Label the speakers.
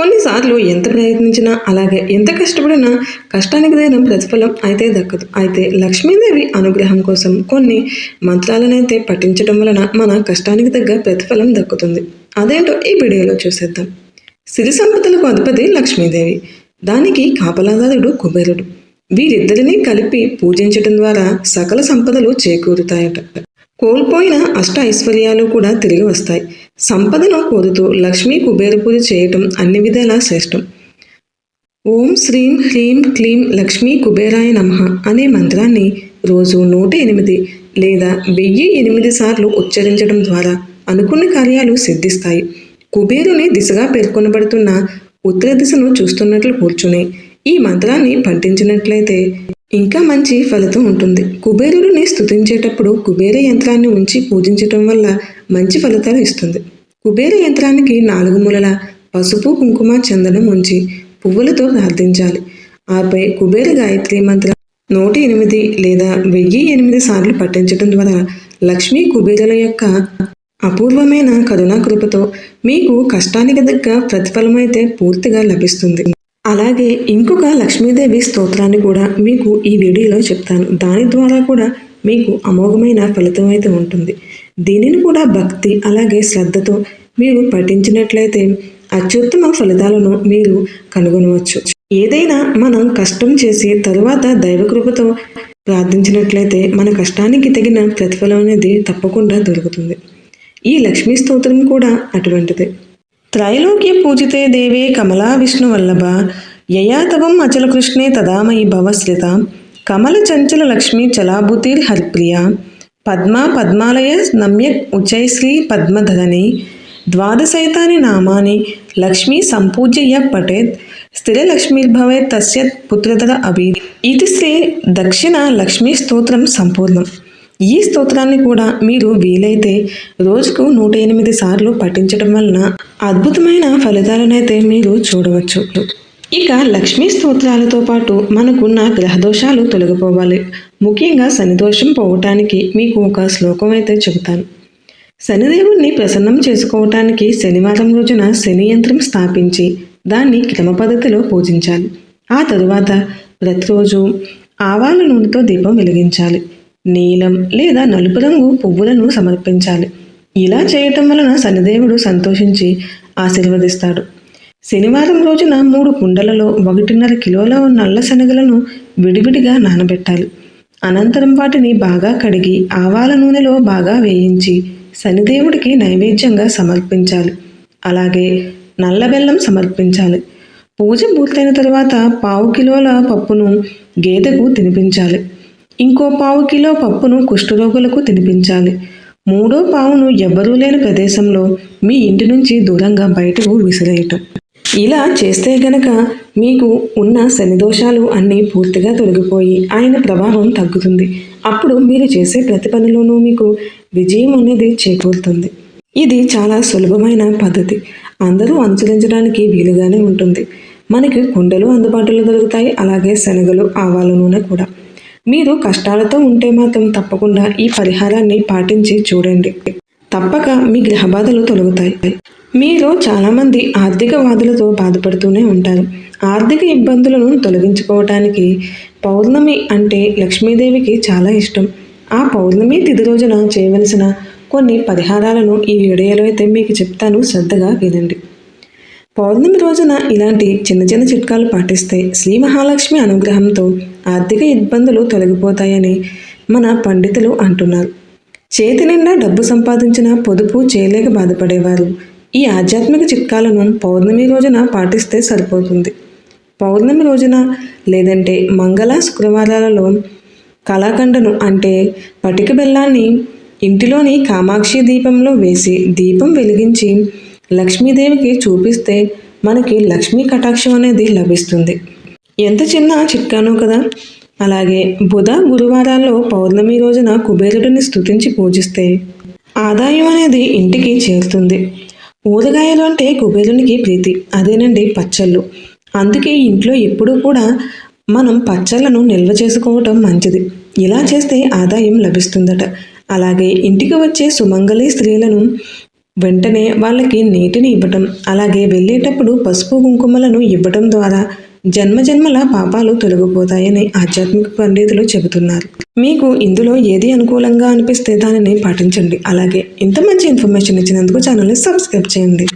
Speaker 1: కొన్నిసార్లు ఎంత ప్రయత్నించినా అలాగే ఎంత కష్టపడినా కష్టానికి తగిన ప్రతిఫలం అయితే దక్కదు. అయితే లక్ష్మీదేవి అనుగ్రహం కోసం కొన్ని మంత్రాలనైతే పఠించడం వలన మన కష్టానికి తగ్గ ప్రతిఫలం దక్కుతుంది. అదేంటో ఈ వీడియోలో చూసేద్దాం. సిరి సంపదలకు అధిపతి లక్ష్మీదేవి. దానికి కాపలాదారుడు కుబేరుడు. వీరిద్దరిని కలిపి పూజించడం ద్వారా సకల సంపదలు చేకూరుతాయట. కోల్పోయిన అష్ట ఐశ్వర్యాలు కూడా తిరిగి వస్తాయి. సంపదను కోరుతూ లక్ష్మీ కుబేర పూజ చేయటం అన్ని విధాలా శ్రేష్టం. ఓం శ్రీం హ్రీం క్లీం లక్ష్మీ కుబేరాయ నమః అనే మంత్రాన్ని రోజు నూట ఎనిమిది లేదా వెయ్యి ఎనిమిది సార్లు ఉచ్చరించడం ద్వారా అనుకున్న కార్యాలు సిద్ధిస్తాయి. కుబేరుని దిశగా పేర్కొనబడుతున్న ఉత్తర దిశను చూస్తున్నట్లు కూర్చుని ఈ మంత్రాన్ని పఠించినట్లయితే ఇంకా మంచి ఫలితం ఉంటుంది. కుబేరుడిని స్తుతించేటప్పుడు కుబేర యంత్రాన్ని ఉంచి పూజించటం వల్ల మంచి ఫలితాలు ఇస్తుంది. కుబేర యంత్రానికి నాలుగు మూలల పసుపు కుంకుమ చందనం ఉంచి పువ్వులతో ప్రార్థించాలి. ఆపై కుబేర గాయత్రి మంత్రం నూట ఎనిమిది లేదా వెయ్యి ఎనిమిది సార్లు పఠించడం ద్వారా లక్ష్మీ కుబేరుల యొక్క అపూర్వమైన కరుణాకృపతో మీకు కష్టానికి దగ్గర ప్రతిఫలమైతే పూర్తిగా లభిస్తుంది. అలాగే ఇంకొక లక్ష్మీదేవి స్తోత్రాన్ని కూడా మీకు ఈ వీడియోలో చెప్తాను. దాని ద్వారా కూడా మీకు అమోఘమైన ఫలితం అయితే ఉంటుంది. దీనిని కూడా భక్తి అలాగే శ్రద్ధతో మీరు పఠించినట్లయితే అత్యుత్తమ ఫలితాలను మీరు కనుగొనవచ్చు. ఏదైనా మనం కష్టం చేసి తరువాత దైవకృపతో ప్రార్థించినట్లయితే మన కష్టానికి తగిన ప్రతిఫలం అనేది తప్పకుండా దొరుకుతుంది. ఈ లక్ష్మీ స్తోత్రం కూడా అటువంటిదే. త్రైలోక్య పూజితే దేవే కమలా విష్ణువల్లభ యయాతవం అచల కృష్ణే తదామయి భవశ్రిత కమల చంచల లక్ష్మీ చలాభూతిర్ హర్ప్రియ పద్మా పద్మాలయ నమ్యక్ ఉచైశ్రీ పద్మధని ద్వాదశైతాని నామాని లక్ష్మీ సంపూజ్య పఠేత్ స్థిరలక్ష్మీర్భవేత్ తస్య పుత్రధర అభి ఇది శ్రీ దక్షిణ లక్ష్మీ స్తోత్రం సంపూర్ణం. ఈ స్తోత్రాన్ని కూడా మీరు వీలైతే రోజుకు నూట ఎనిమిది సార్లు పఠించడం వలన అద్భుతమైన ఫలితాలనైతే మీరు చూడవచ్చు. ఇక లక్ష్మీ స్తోత్రాలతో పాటు మనకున్న గ్రహదోషాలు తొలగిపోవాలి. ముఖ్యంగా శనిదోషం పోవటానికి మీకు ఒక శ్లోకం అయితే చెబుతాను. శనిదేవుణ్ణి ప్రసన్నం చేసుకోవటానికి శనివారం రోజున శని యంత్రం స్థాపించి దాన్ని క్రమ పద్ధతిలో పూజించాలి. ఆ తరువాత ప్రతిరోజు ఆవాల నూనెతో దీపం వెలిగించాలి. నీలం లేదా నలుపు రంగు పువ్వులను సమర్పించాలి. ఇలా చేయటం వలన శనిదేవుడు సంతోషించి ఆశీర్వదిస్తాడు. శనివారం రోజున మూడు కుండలలో ఒకటిన్నర కిలోల నల్ల శనగలను విడివిడిగా నానబెట్టాలి. అనంతరం వాటిని బాగా కడిగి ఆవాల నూనెలో బాగా వేయించి శనిదేవుడికి నైవేద్యంగా సమర్పించాలి. అలాగే నల్ల బెల్లం సమర్పించాలి. పూజ పూర్తయిన తర్వాత పావు కిలోల పప్పును గేదెకు తినిపించాలి. ఇంకో పావు కిలో పప్పును కుష్ఠరోగులకు తినిపించాలి. మూడో పావును ఎవ్వరూ లేని ప్రదేశంలో మీ ఇంటి నుంచి దూరంగా బయటకు విసిరేయటం. ఇలా చేస్తే గనక మీకు ఉన్న శనిదోషాలు అన్నీ పూర్తిగా తొలగిపోయి ఆయన ప్రభావం తగ్గుతుంది. అప్పుడు మీరు చేసే ప్రతి పనిలోనూ మీకు విజయం అనేది చేకూరుతుంది. ఇది చాలా సులభమైన పద్ధతి. అందరూ అనుసరించడానికి వీలుగానే ఉంటుంది. మనకి కుండలు అందుబాటులో దొరుకుతాయి. అలాగే శనగలు ఆవాల నూనె కూడా. మీరు కష్టాలతో ఉంటే మాత్రం తప్పకుండా ఈ పరిహారాన్ని పాటించి చూడండి. తప్పక మీ గ్రహ బాధలు తొలగుతాయి. మీరు చాలామంది ఆర్థిక బాధలతో బాధపడుతూనే ఉంటారు. ఆర్థిక ఇబ్బందులను తొలగించుకోవటానికి పౌర్ణమి అంటే లక్ష్మీదేవికి చాలా ఇష్టం. ఆ పౌర్ణమి తిథి రోజున చేయవలసిన కొన్ని పరిహారాలను ఈ వీడియోలో అయితే మీకు చెప్తాను. శ్రద్ధగా వినండి. పౌర్ణమి రోజున ఇలాంటి చిన్న చిన్న చిట్కాలు పాటిస్తే శ్రీ మహాలక్ష్మి అనుగ్రహంతో ఆర్థిక ఇబ్బందులు తొలగిపోతాయని మన పండితులు అంటున్నారు. చేతి నిండా డబ్బు సంపాదించిన పొదుపు చేయలేక బాధపడేవారు. ఈ ఆధ్యాత్మిక చిట్కాలను పౌర్ణమి రోజున పాటిస్తే సరిపోతుంది. పౌర్ణమి రోజున లేదంటే మంగళ శుక్రవారాలలో కళాఖండను అంటే పటిక బెల్లాన్ని ఇంటిలోని కామాక్షి దీపంలో వేసి దీపం వెలిగించి లక్ష్మీదేవికి చూపిస్తే మనకి లక్ష్మీ కటాక్షం అనేది లభిస్తుంది. ఎంత చిన్న చిట్కాను కదా. అలాగే బుధ గురువారాల్లో పౌర్ణమి రోజున కుబేరుడిని స్తుతించి పూజిస్తే ఆదాయం అనేది ఇంటికి చేరుతుంది. ఊరగాయలు అంటే కుబేరునికి ప్రీతి అదేనండి పచ్చళ్ళు. అందుకే ఇంట్లో ఎప్పుడూ కూడా మనం పచ్చళ్ళను నిల్వ చేసుకోవటం మంచిది. ఇలా చేస్తే ఆదాయం లభిస్తుందట. అలాగే ఇంటికి వచ్చే సుమంగళి స్త్రీలను వెంటనే వాళ్ళకి నీటిని ఇవ్వటం అలాగే వెళ్ళేటప్పుడు పసుపు కుంకుమలను ఇవ్వటం ద్వారా జన్మజన్మల పాపాలు తొలగిపోతాయని ఆధ్యాత్మిక పండితులు చెబుతున్నారు. మీకు ఇందులో ఏది అనుకూలంగా అనిపిస్తే దానిని పాటించండి. అలాగే ఇంత మంచి ఇన్ఫర్మేషన్ ఇచ్చినందుకు ఛానల్ని సబ్స్క్రైబ్ చేయండి.